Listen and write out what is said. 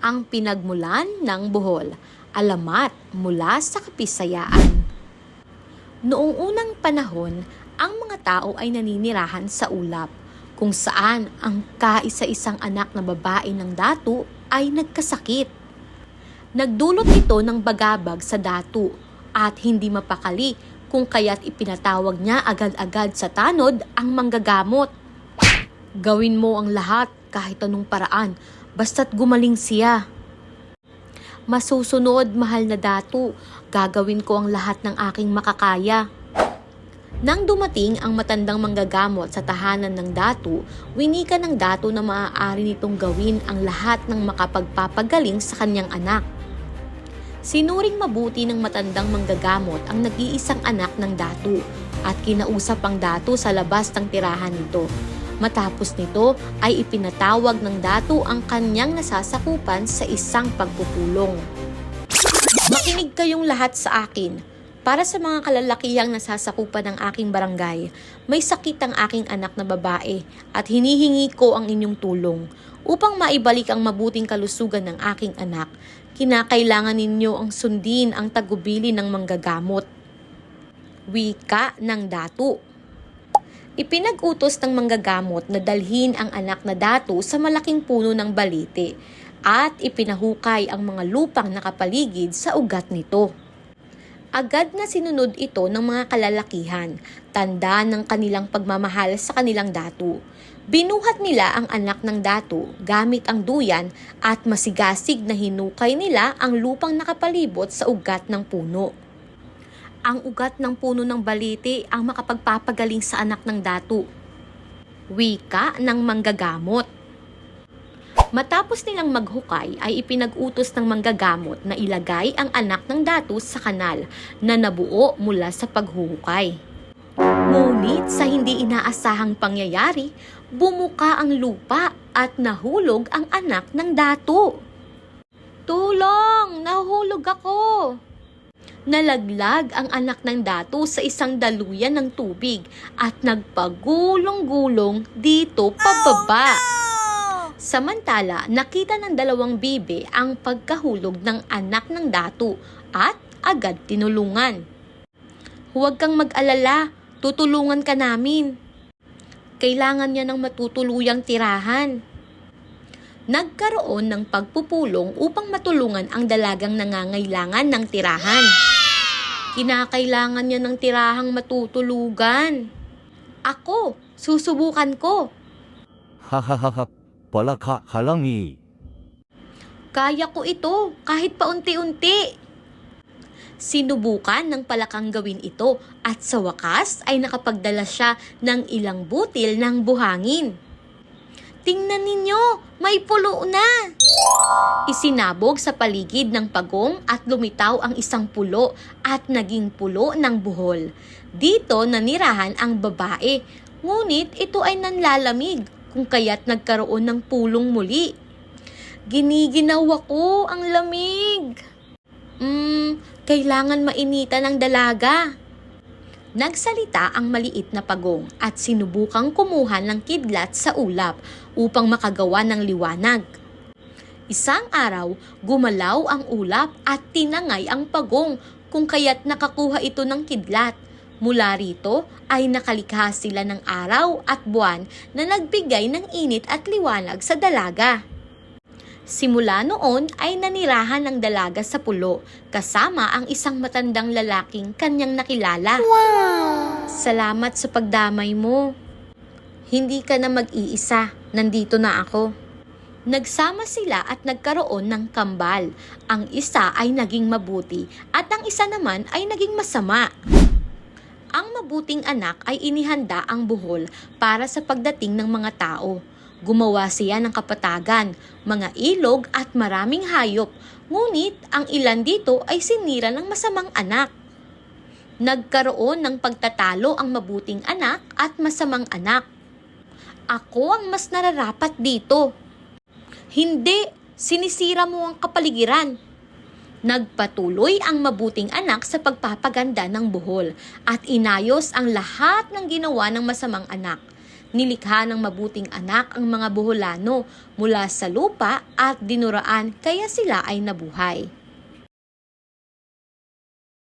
ang pinagmulan ng buhol, alamat mula sa kapisayaan. Noong unang panahon, ang mga tao ay naninirahan sa ulap, kung saan ang kaisa-isang anak na babae ng datu ay nagkasakit. Nagdulot ito ng bagabag sa datu at hindi mapakali kung kaya't ipinatawag niya agad-agad sa tanod ang manggagamot. Gawin mo ang lahat kahit anong paraan, basta't gumaling siya. Masusunod, mahal na datu, gagawin ko ang lahat ng aking makakaya. Nang dumating ang matandang manggagamot sa tahanan ng datu, winika ng datu na maaari nitong gawin ang lahat ng makapagpapagaling sa kanyang anak. Sinuring mabuti ng matandang manggagamot ang nag-iisang anak ng datu at kinausap ang datu sa labas ng tirahan nito. Matapos nito ay ipinatawag ng datu ang kanyang nasasakupan sa isang pagpupulong. Makinig kayong lahat sa akin. Para sa mga kalalakihang nasasakupan ng aking barangay, may sakit ang aking anak na babae at hinihingi ko ang inyong tulong. Upang maibalik ang mabuting kalusugan ng aking anak, kinakailangan ninyo ang sundin ang tagubili ng manggagamot. Wika ng datu. Ipinag-utos ng manggagamot na dalhin ang anak na datu sa malaking puno ng balite at ipinahukay ang mga lupang nakapaligid sa ugat nito. Agad na sinunod ito ng mga kalalakihan, tanda ng kanilang pagmamahal sa kanilang datu. Binuhat nila ang anak ng datu gamit ang duyan at masigasig na hinukay nila ang lupang nakapalibot sa ugat ng puno. Ang ugat ng puno ng baliti ang makapagpapagaling sa anak ng datu. Wika ng manggagamot. Matapos nilang maghukay ay ipinag-utos ng manggagamot na ilagay ang anak ng datu sa kanal na nabuo mula sa paghuhukay. Ngunit sa hindi inaasahang pangyayari, bumuka ang lupa at nahulog ang anak ng datu. Tulong! Nahulog ako! Nalaglag ang anak ng datu sa isang daluyan ng tubig at nagpagulong-gulong dito pababa. Samantala, nakita ng dalawang bibe ang pagkahulog ng anak ng datu at agad tinulungan. Huwag kang mag-alala, tutulungan ka namin. Kailangan niya ng matutuluyang tirahan. Nagkaroon ng pagpupulong upang matulungan ang dalagang nangangailangan ng tirahan. Kinakailangan niya ng tirahang matutulugan. Ako, susubukan ko. Hahaha, palaka halangi. Eh. Kaya ko ito, kahit pa unti-unti. Sinubukan ng palakang gawin ito at sa wakas ay nakapagdala siya ng ilang butil ng buhangin. Tingnan ninyo, may pulo na! Isinabog sa paligid ng pagong at lumitaw ang isang pulo at naging pulo ng buhol. Dito nanirahan ang babae, ngunit ito ay nanlalamig kung kaya't nagkaroon ng pulong muli. Giniginaw ako ang lamig. Hmm, kailangan mainita ng dalaga. Nagsalita ang maliit na pagong at sinubukang kumuha ng kidlat sa ulap upang makagawa ng liwanag. Isang araw, gumalaw ang ulap at tinangay ang pagong kung kaya't nakakuha ito ng kidlat. Mula rito ay nakalikha sila ng araw at buwan na nagbigay ng init at liwanag sa dalaga. Simula noon ay nanirahan ng dalaga sa pulo kasama ang isang matandang lalaking kanyang nakilala. Salamat sa pagdamay mo. Hindi ka na mag-iisa, nandito na ako. Nagsama sila at nagkaroon ng kambal. Ang isa ay naging mabuti at ang isa naman ay naging masama. Ang mabuting anak ay inihanda ang buhol para sa pagdating ng mga tao. Gumawa siya ng kapatagan, mga ilog at maraming hayop, ngunit ang ilan dito ay sinira ng masamang anak. Nagkaroon ng pagtatalo ang mabuting anak at masamang anak. Ako ang mas nararapat dito. Hindi, sinisira mo ang kapaligiran. Nagpatuloy ang mabuting anak sa pagpapaganda ng buhol at inayos ang lahat ng ginawa ng masamang anak. Nilikha ng mabuting anak ang mga buholano mula sa lupa at dinuraan kaya sila ay nabuhay.